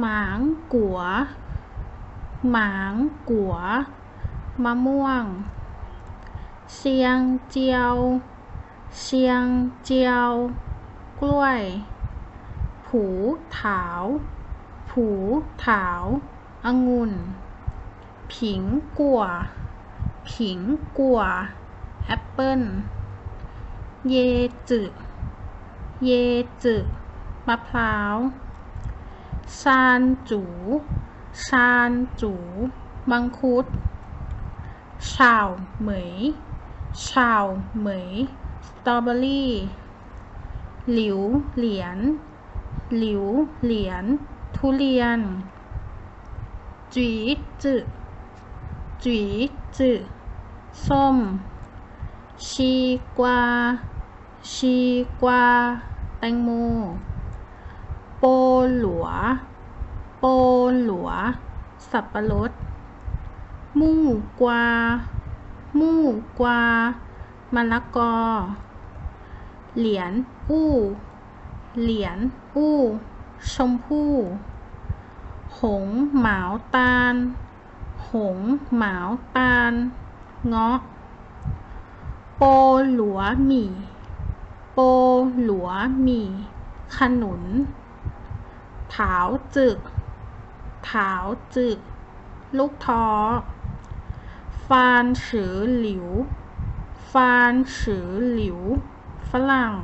หมางกัว หมางกัว มะม่วง เซียงเจียว เซียงเจียว กล้วย ผูถาว ผูถาวองุ่น ผิงกัว ผิงกัว แอปเปิ้ล เยจื เยจื มะพร้าว ซานจู ซานจู มังคุดฉ่าวเหมยฉ่าวเหมย สตรอเบอรี่ หลิวเหลียน หลิวเหลียน ทุเรียน จีจืจีจืส้ม ชีกวา ชีกวา แตงโม โปหลัว โปหลัว สับปะรด มู่กวา มู่กวามะละกอ เหลียนอู้ เหลียนอู้ ชมพู่ หงเหมาตาล หงเหมาตาล เงาะ โปหลัวหมี่ โปหลัวหมี่ ขนุน ถาวจึก ถาวจึก ลูกท้อ ฟานฉือหลิว ฟานฉือหลิว ฝรั่ง